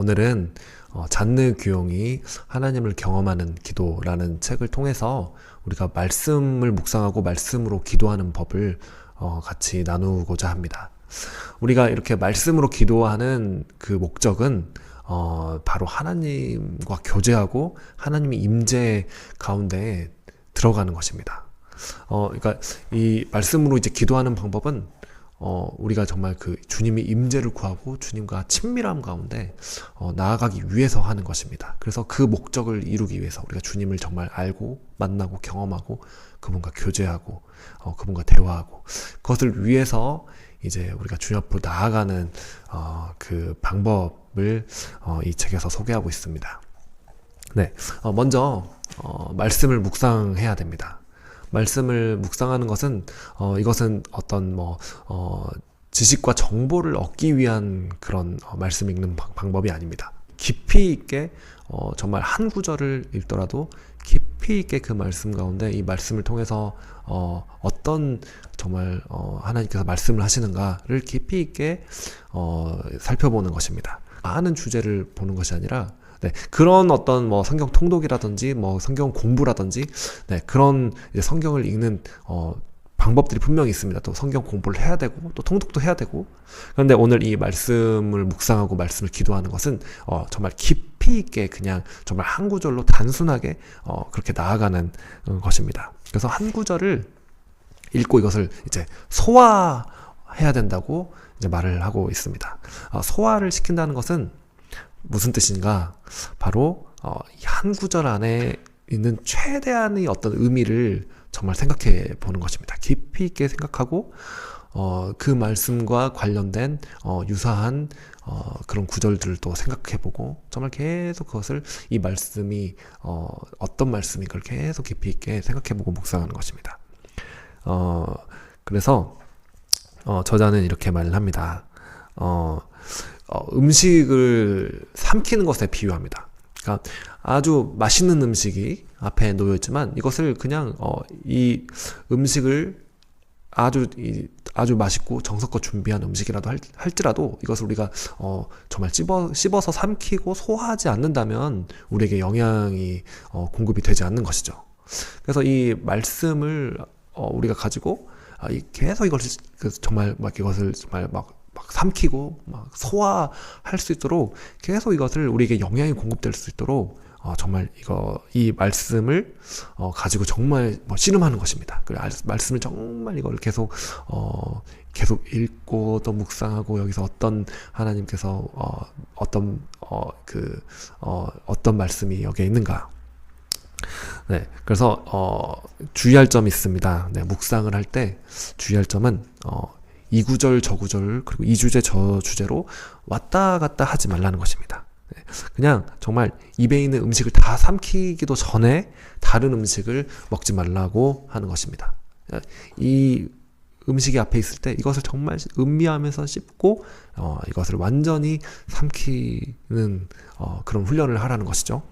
오늘은 어, 잔느 규용이 하나님을 경험하는 기도라는 책을 통해서 우리가 말씀을 묵상하고 말씀으로 기도하는 법을 어, 같이 나누고자 합니다. 우리가 이렇게 말씀으로 기도하는 그 목적은 어, 바로 하나님과 교제하고 하나님의 임재 가운데 들어가는 것입니다. 어, 그러니까 이 말씀으로 이제 기도하는 방법은 어, 우리가 정말 그 주님의 임재를 구하고 주님과 친밀함 가운데 어, 나아가기 위해서 하는 것입니다. 그래서 그 목적을 이루기 위해서 우리가 주님을 정말 알고 만나고 경험하고 그분과 교제하고 어, 그분과 대화하고 그것을 위해서 이제 우리가 주님 앞으로 나아가는 어, 그 방법을 어, 이 책에서 소개하고 있습니다. 네, 어, 먼저 어, 말씀을 묵상해야 됩니다. 말씀을 묵상하는 것은 어, 이것은 어떤 뭐 어, 지식과 정보를 얻기 위한 그런 어, 말씀 읽는 방, 방법이 아닙니다. 깊이 있게 어, 정말 한 구절을 읽더라도 깊이 있게 그 말씀 가운데 이 말씀을 통해서 어, 어떤 정말 어, 하나님께서 말씀을 하시는가를 깊이 있게 어, 살펴보는 것입니다. 많은 주제를 보는 것이 아니라 네, 그런 어떤 뭐 성경 통독이라든지 뭐 성경 공부라든지 네, 그런 성경을 읽는 어 방법들이 분명히 있습니다. 또 성경 공부를 해야 되고 또 통독도 해야 되고 그런데 오늘 이 말씀을 묵상하고 말씀을 기도하는 것은 어 정말 깊이 있게 그냥 정말 한 구절로 단순하게 어 그렇게 나아가는 어, 것입니다. 그래서 한 구절을 읽고 이것을 이제 소화해야 된다고 이제 말을 하고 있습니다. 어, 소화를 시킨다는 것은 무슨 뜻인가? 바로 어, 한 구절 안에 있는 최대한의 어떤 의미를 정말 생각해 보는 것입니다. 깊이 있게 생각하고 어, 그 말씀과 관련된 어, 유사한 어, 그런 구절들을 또 생각해 보고 정말 계속 그것을 이 말씀이 어, 어떤 말씀이 그걸 계속 깊이 있게 생각해 보고 묵상하는 것입니다. 어, 그래서 어, 저자는 이렇게 말을 합니다. 어, 어, 음식을 삼키는 것에 비유합니다. 그러니까 아주 맛있는 음식이 앞에 놓여 있지만 이것을 그냥 어, 이 음식을 아주 이, 아주 맛있고 정성껏 준비한 음식이라도 할, 할지라도 이것을 우리가 어, 정말 씹어, 씹어서 삼키고 소화하지 않는다면 우리에게 영양이 어, 공급이 되지 않는 것이죠. 그래서 이 말씀을 어, 우리가 가지고 아, 이 계속 이것을 그 정말 막 이것을 정말 막, 막 삼키고 막 소화할 수 있도록 계속 이것을 우리에게 영양이 공급될 수 있도록 어, 정말 이거 이 말씀을 어, 가지고 정말 뭐 씨름하는 것입니다. 그 알- 말씀을 정말 이걸 계속 어, 계속 읽고 또 묵상하고 여기서 어떤 하나님께서 어, 어떤 어, 그 어, 어떤 말씀이 여기에 있는가 네, 그래서 어, 주의할 점이 있습니다. 네, 묵상을 할 때 주의할 점은 어, 이 구절 저 구절 그리고 이 주제 저 주제로 왔다 갔다 하지 말라는 것입니다. 네, 그냥 정말 입에 있는 음식을 다 삼키기도 전에 다른 음식을 먹지 말라고 하는 것입니다. 이 음식이 앞에 있을 때 이것을 정말 음미하면서 씹고 어, 이것을 완전히 삼키는 어, 그런 훈련을 하라는 것이죠.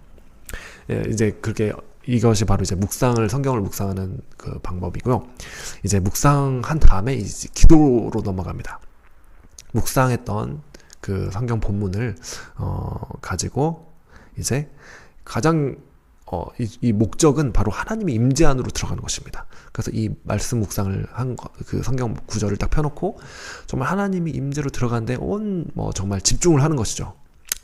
예, 이제 그렇게 이것이 바로 이제 묵상을 성경을 묵상하는 그 방법이고요. 이제 묵상한 다음에 이제 기도로 넘어갑니다. 묵상했던 그 성경 본문을 어 가지고 이제 가장 어, 이, 이 목적은 바로 하나님의 임재 안으로 들어가는 것입니다. 그래서 이 말씀 묵상을 한 그 성경 구절을 딱 펴놓고 정말 하나님이 임재로 들어가는데 온 뭐 정말 집중을 하는 것이죠.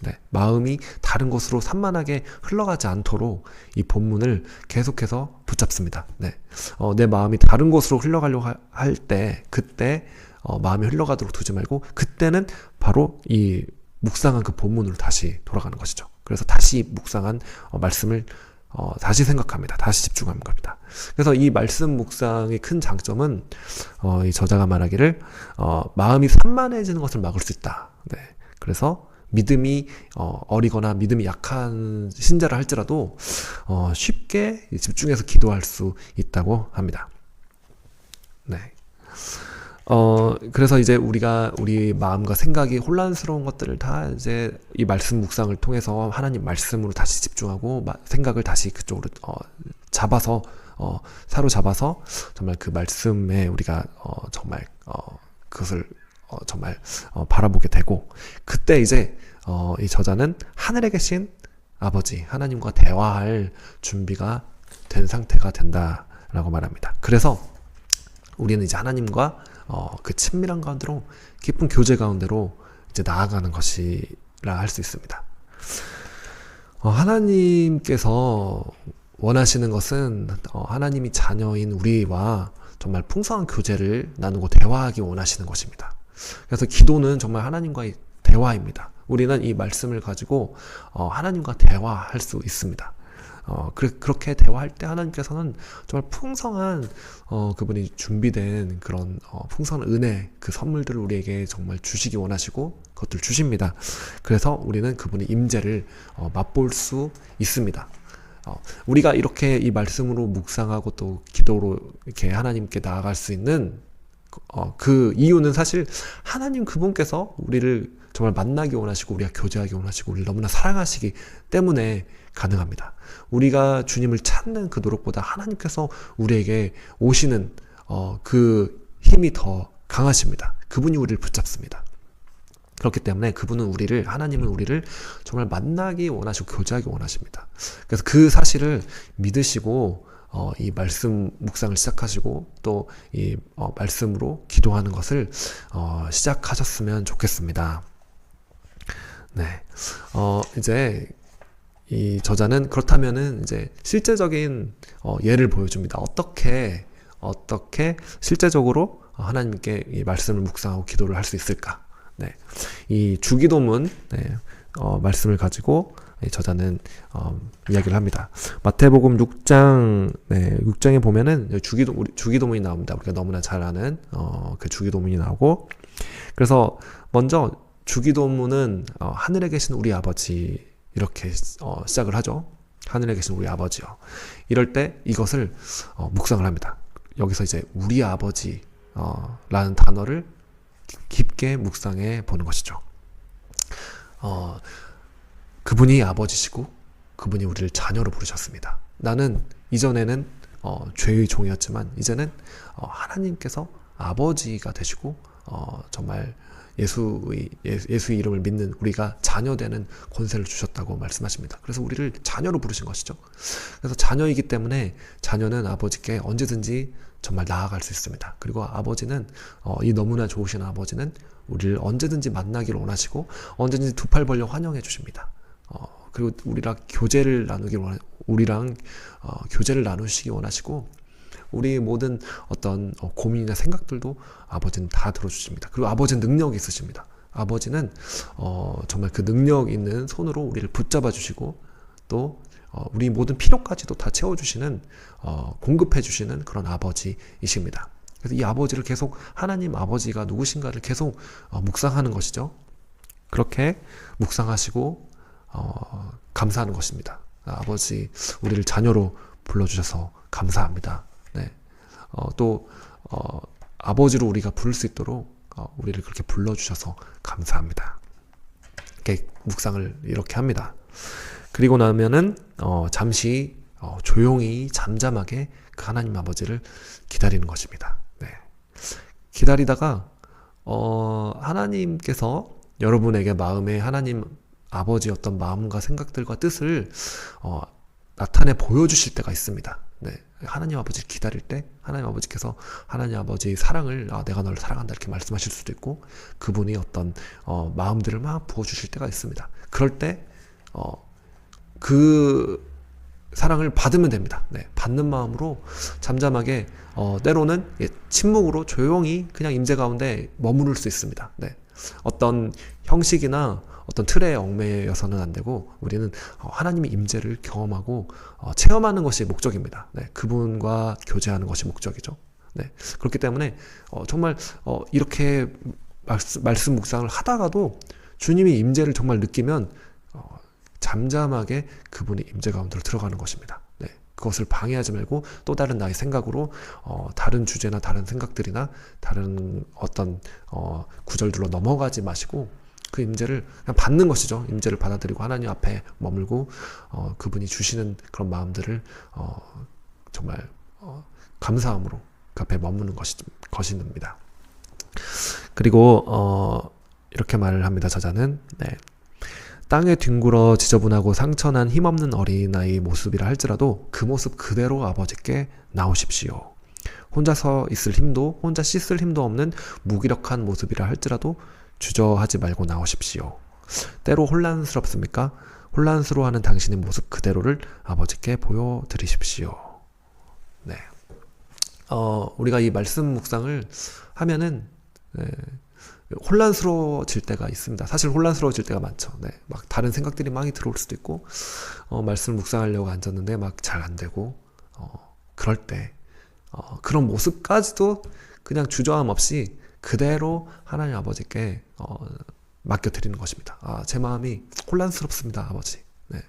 네, 마음이 다른 곳으로 산만하게 흘러가지 않도록 이 본문을 계속해서 붙잡습니다. 네, 어, 내 마음이 다른 곳으로 흘러가려고 할 때 그때 어, 마음이 흘러가도록 두지 말고 그때는 바로 이 묵상한 그 본문으로 다시 돌아가는 것이죠. 그래서 다시 묵상한 어, 말씀을 어, 다시 생각합니다. 다시 집중하는 겁니다. 그래서 이 말씀 묵상의 큰 장점은 어, 이 저자가 말하기를 어, 마음이 산만해지는 것을 막을 수 있다. 네. 그래서 믿음이 어, 어리거나 믿음이 약한 신자를 할지라도 어, 쉽게 집중해서 기도할 수 있다고 합니다. 네. 어, 그래서 이제 우리가 우리 마음과 생각이 혼란스러운 것들을 다 이제 이 말씀 묵상을 통해서 하나님 말씀으로 다시 집중하고 마, 생각을 다시 그쪽으로 어, 잡아서 어, 사로잡아서 정말 그 말씀에 우리가 어, 정말 어, 그것을 어, 정말 어, 바라보게 되고 그때 이제 어, 이 저자는 하늘에 계신 아버지 하나님과 대화할 준비가 된 상태가 된다라고 말합니다. 그래서 우리는 이제 하나님과 어, 그 친밀한 가운데로 깊은 교제 가운데로 이제 나아가는 것이라 할 수 있습니다. 어, 하나님께서 원하시는 것은 어, 하나님이 자녀인 우리와 정말 풍성한 교제를 나누고 대화하기 원하시는 것입니다. 그래서 기도는 정말 하나님과의 대화입니다. 우리는 이 말씀을 가지고 어, 하나님과 대화할 수 있습니다. 어, 그, 그렇게 대화할 때 하나님께서는 정말 풍성한 어, 그분이 준비된 그런 어, 풍성한 은혜 그 선물들을 우리에게 정말 주시기 원하시고 그것들 주십니다. 그래서 우리는 그분의 임재를 어, 맛볼 수 있습니다. 어, 우리가 이렇게 이 말씀으로 묵상하고 또 기도로 이렇게 하나님께 나아갈 수 있는 어, 그 이유는 사실 하나님 그분께서 우리를 정말 만나기 원하시고 우리가 교제하기 원하시고 우리를 너무나 사랑하시기 때문에 가능합니다. 우리가 주님을 찾는 그 노력보다 하나님께서 우리에게 오시는 어, 그 힘이 더 강하십니다. 그분이 우리를 붙잡습니다. 그렇기 때문에 그분은 우리를 하나님은 우리를 정말 만나기 원하시고 교제하기 원하십니다. 그래서 그 사실을 믿으시고 어, 이 말씀 묵상을 시작하시고 또이 어, 말씀으로 기도하는 것을 어, 시작하셨으면 좋겠습니다. 네, 어, 이제 이 저자는 그렇다면은 이제 실제적인 어, 예를 보여줍니다. 어떻게 어떻게 실제적으로 하나님께 이 말씀을 묵상하고 기도를 할 수 있을까? 네, 이 주기도문 네, 어, 말씀을 가지고 이 저자는 어, 이야기를 합니다. 마태복음 6장 네, 6장에 보면은 주기도 우리 주기도문이 나옵니다. 우리가 너무나 잘 아는 어, 그 주기도문이 나오고 그래서 먼저 주기도문은 어, 하늘에 계신 우리 아버지 이렇게 어, 시작을 하죠. 하늘에 계신 우리 아버지요. 이럴 때 이것을 어, 묵상을 합니다. 여기서 이제 우리 아버지 어, 라는 단어를 깊게 묵상해 보는 것이죠. 어, 그분이 아버지시고 그분이 우리를 자녀로 부르셨습니다. 나는 이전에는 어, 죄의 종이었지만 이제는 어, 하나님께서 아버지가 되시고 어, 정말 예수의 예수의 이름을 믿는 우리가 자녀 되는 권세를 주셨다고 말씀하십니다. 그래서 우리를 자녀로 부르신 것이죠. 그래서 자녀이기 때문에 자녀는 아버지께 언제든지 정말 나아갈 수 있습니다. 그리고 아버지는 어, 이 너무나 좋으신 아버지는 우리를 언제든지 만나기를 원하시고 언제든지 두 팔 벌려 환영해 주십니다. 어, 그리고 우리랑 교제를 나누기 원 우리랑 어, 교제를 나누시기 원하시고 우리 모든 어떤 어, 고민이나 생각들도 아버지는 다 들어주십니다. 그리고 아버지는 능력이 있으십니다. 아버지는 어, 정말 그 능력 있는 손으로 우리를 붙잡아 주시고 또 어, 우리 모든 필요까지도 다 채워주시는 어, 공급해 주시는 그런 아버지이십니다. 그래서 이 아버지를 계속 하나님 아버지가 누구신가를 계속 어, 묵상하는 것이죠. 그렇게 묵상하시고 어, 감사하는 것입니다. 아버지 우리를 자녀로 불러주셔서 감사합니다. 네. 어, 또 어, 아버지로 우리가 부를 수 있도록 어, 우리를 그렇게 불러주셔서 감사합니다. 이렇게 묵상을 이렇게 합니다. 그리고 나면은 어, 잠시 어, 조용히 잠잠하게 그 하나님 아버지를 기다리는 것입니다. 네. 기다리다가 어, 하나님께서 여러분에게 마음에 하나님 아버지 어떤 마음과 생각들과 뜻을 어, 나타내 보여주실 때가 있습니다. 네. 하나님 아버지를 기다릴 때 하나님 아버지께서 하나님 아버지의 사랑을 아, 내가 너를 사랑한다 이렇게 말씀하실 수도 있고 그분이 어떤 어, 마음들을 막 부어주실 때가 있습니다. 그럴 때 어, 그 사랑을 받으면 됩니다. 네, 받는 마음으로 잠잠하게 어, 때로는 예, 침묵으로 조용히 그냥 임재 가운데 머무를 수 있습니다. 네, 어떤 형식이나 어떤 틀에 얽매여서는 안 되고 우리는 어, 하나님의 임재를 경험하고 어, 체험하는 것이 목적입니다. 네, 그분과 교제하는 것이 목적이죠. 네, 그렇기 때문에 어, 정말 어, 이렇게 말씀, 말씀 묵상을 하다가도 주님이 임재를 정말 느끼면 어, 잠잠하게 그분이 임재 가운데로 들어가는 것입니다. 네, 그것을 방해하지 말고 또 다른 나의 생각으로 어, 다른 주제나 다른 생각들이나 다른 어떤 어, 구절들로 넘어가지 마시고 그 임재를 그냥 받는 것이죠. 임재를 받아들이고 하나님 앞에 머물고 어, 그분이 주시는 그런 마음들을 어, 정말 어, 감사함으로 그 앞에 머무는 것이 것입니다. 그리고 어, 이렇게 말을 합니다. 저자는 네. 땅에 뒹굴어 지저분하고 상처난 힘없는 어린아이 모습이라 할지라도 그 모습 그대로 아버지께 나오십시오. 혼자서 있을 힘도 혼자 씻을 힘도 없는 무기력한 모습이라 할지라도 주저하지 말고 나오십시오. 때로 혼란스럽습니까? 혼란스러워하는 당신의 모습 그대로를 아버지께 보여드리십시오. 네. 어, 우리가 이 말씀 묵상을 하면은 네, 혼란스러워질 때가 있습니다. 사실 혼란스러워질 때가 많죠. 네, 막 다른 생각들이 많이 들어올 수도 있고, 어, 말씀을 묵상하려고 앉았는데 막 잘 안 되고, 어, 그럴 때, 어, 그런 모습까지도 그냥 주저함 없이 그대로 하나님 아버지께 어, 맡겨드리는 것입니다. 아, 제 마음이 혼란스럽습니다, 아버지. 네,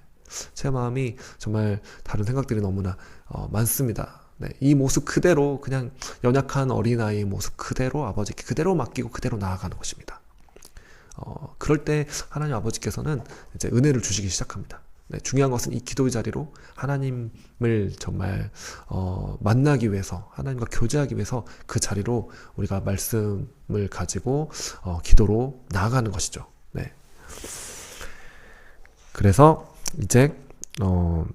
제 마음이 정말 다른 생각들이 너무나 어, 많습니다. 네, 이 모습 그대로 그냥 연약한 어린아이의 모습 그대로 아버지께 그대로 맡기고 그대로 나아가는 것입니다. 어, 그럴 때 하나님 아버지께서는 이제 은혜를 주시기 시작합니다. 네, 중요한 것은 이 기도의 자리로 하나님을 정말 어, 만나기 위해서 하나님과 교제하기 위해서 그 자리로 우리가 말씀을 가지고 어, 기도로 나아가는 것이죠. 네. 그래서 이제 어,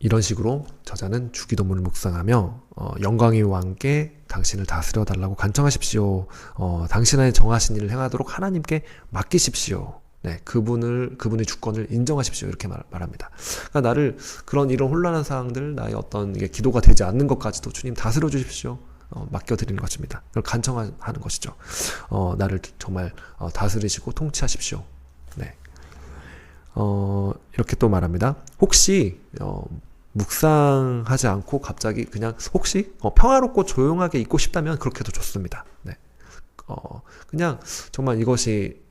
이런 식으로 저자는 주기도문을 묵상하며 어, 영광의 왕께 당신을 다스려 달라고 간청하십시오. 어, 당신 안에 정하신 일을 행하도록 하나님께 맡기십시오. 네, 그분을 그분의 주권을 인정하십시오. 이렇게 말, 말합니다. 그러니까 나를 그런 이런 혼란한 상황들, 나의 어떤 기도가 되지 않는 것까지도 주님 다스려 주십시오. 어, 맡겨드리는 것입니다. 그걸 간청하는 것이죠. 어, 나를 정말 어, 다스리시고 통치하십시오. 네. 어, 이렇게 또 말합니다. 혹시 어, 묵상하지 않고 갑자기 그냥 혹시 어, 평화롭고 조용하게 있고 싶다면 그렇게도 좋습니다. 네. 어, 그냥 정말 이것이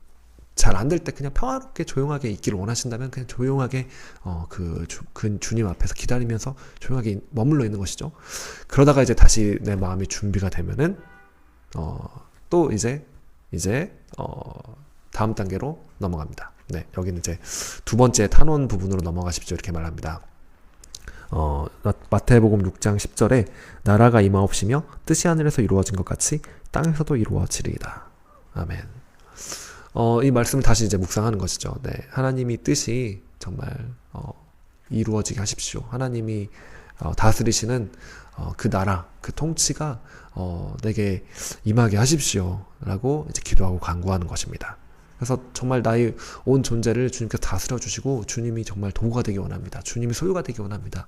잘 안 될 때 그냥 평화롭게 조용하게 있기를 원하신다면 그냥 조용하게 어, 그, 주, 그 주님 앞에서 기다리면서 조용하게 머물러 있는 것이죠. 그러다가 이제 다시 내 마음이 준비가 되면은 어, 또 이제 이제 어, 다음 단계로 넘어갑니다. 네, 여기는 이제 두 번째 탄원 부분으로 넘어가십시오 이렇게 말합니다. 어, 마태복음 6장 10절에 나라가 임하옵시며 뜻이 하늘에서 이루어진 것 같이 땅에서도 이루어지리이다. 아멘. 어, 이 말씀을 다시 이제 묵상하는 것이죠. 네, 하나님이 뜻이 정말 어, 이루어지게 하십시오. 하나님이 어, 다스리시는 어, 그 나라, 그 통치가 어, 내게 임하게 하십시오라고 이제 기도하고 간구하는 것입니다. 그래서 정말 나의 온 존재를 주님께서 다스려 주시고 주님이 정말 도구가 되기 원합니다. 주님이 소유가 되기 원합니다.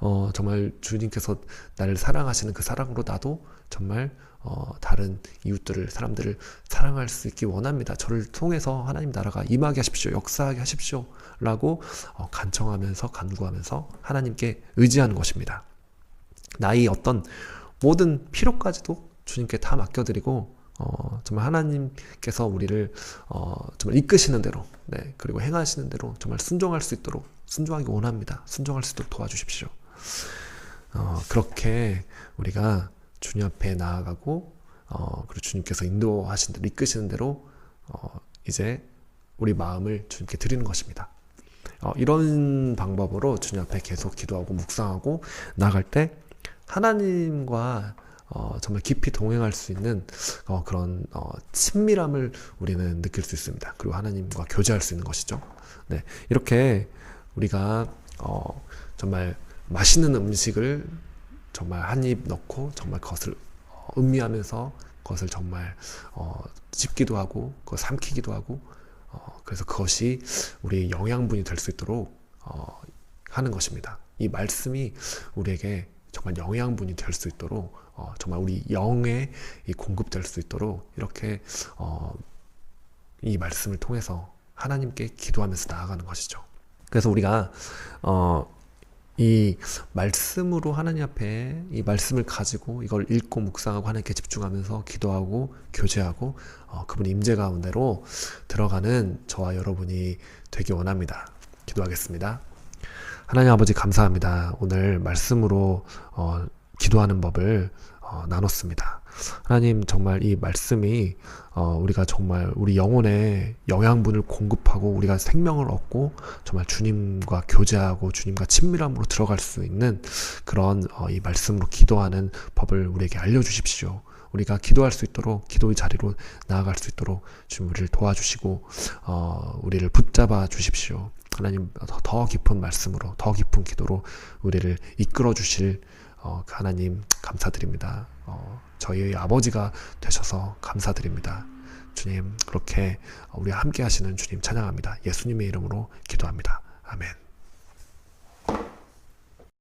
어, 정말 주님께서 나를 사랑하시는 그 사랑으로 나도 정말 어, 다른 이웃들을 사람들을 사랑할 수 있기 원합니다. 저를 통해서 하나님 나라가 임하게 하십시오. 역사하게 하십시오라고 어, 간청하면서 간구하면서 하나님께 의지하는 것입니다. 나의 어떤 모든 필요까지도 주님께 다 맡겨드리고 어, 정말 하나님께서 우리를 어, 정말 이끄시는 대로, 네, 그리고 행하시는 대로 정말 순종할 수 있도록 순종하기 원합니다. 순종할 수 있도록 도와주십시오. 어, 그렇게 우리가 주님 앞에 나아가고, 어, 그리고 주님께서 인도하신 대로 이끄시는 대로 어, 이제 우리 마음을 주님께 드리는 것입니다. 어, 이런 방법으로 주님 앞에 계속 기도하고 묵상하고 나갈 때 하나님과 어, 정말 깊이 동행할 수 있는 어, 그런 어, 친밀함을 우리는 느낄 수 있습니다. 그리고 하나님과 교제할 수 있는 것이죠. 네, 이렇게 우리가 어, 정말 맛있는 음식을 정말 한 입 넣고 정말 그것을 어, 음미하면서 그것을 정말 어, 씹기도 하고 그걸 삼키기도 하고 어, 그래서 그것이 우리의 영양분이 될 수 있도록 어, 하는 것입니다. 이 말씀이 우리에게 정말 영양분이 될 수 있도록 어, 정말 우리 영에 공급될 수 있도록 이렇게 어, 이 말씀을 통해서 하나님께 기도하면서 나아가는 것이죠. 그래서 우리가 어, 이 말씀으로 하나님 앞에 이 말씀을 가지고 이걸 읽고 묵상하고 하나님께 집중하면서 기도하고 교제하고 어, 그분 임재 가운데로 들어가는 저와 여러분이 되기 원합니다. 기도하겠습니다. 하나님 아버지 감사합니다. 오늘 말씀으로 어, 기도하는 법을 어, 나눴습니다. 하나님 정말 이 말씀이 어, 우리가 정말 우리 영혼에 영양분을 공급하고 우리가 생명을 얻고 정말 주님과 교제하고 주님과 친밀함으로 들어갈 수 있는 그런 어, 이 말씀으로 기도하는 법을 우리에게 알려주십시오. 우리가 기도할 수 있도록 기도의 자리로 나아갈 수 있도록 주님 우리를 도와주시고 어, 우리를 붙잡아 주십시오. 하나님 더- 더 깊은 말씀으로 더 깊은 기도로 우리를 이끌어 주실 어, 그 하나님 감사드립니다. 어, 저희의 아버지가 되셔서 감사드립니다. 주님 그렇게 우리와 함께 하시는 주님 찬양합니다. 예수님의 이름으로 기도합니다. 아멘.